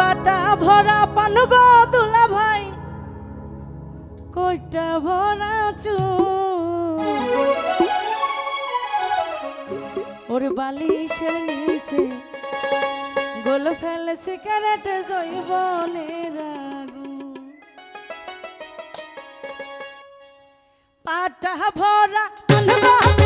বাটা ভরা পান গো দুলা ভাই। কইটা ভরা চু ওর বালিশের নিচে গোল ফেল সিগারেট জৈবনের পাটা ভরা পান গো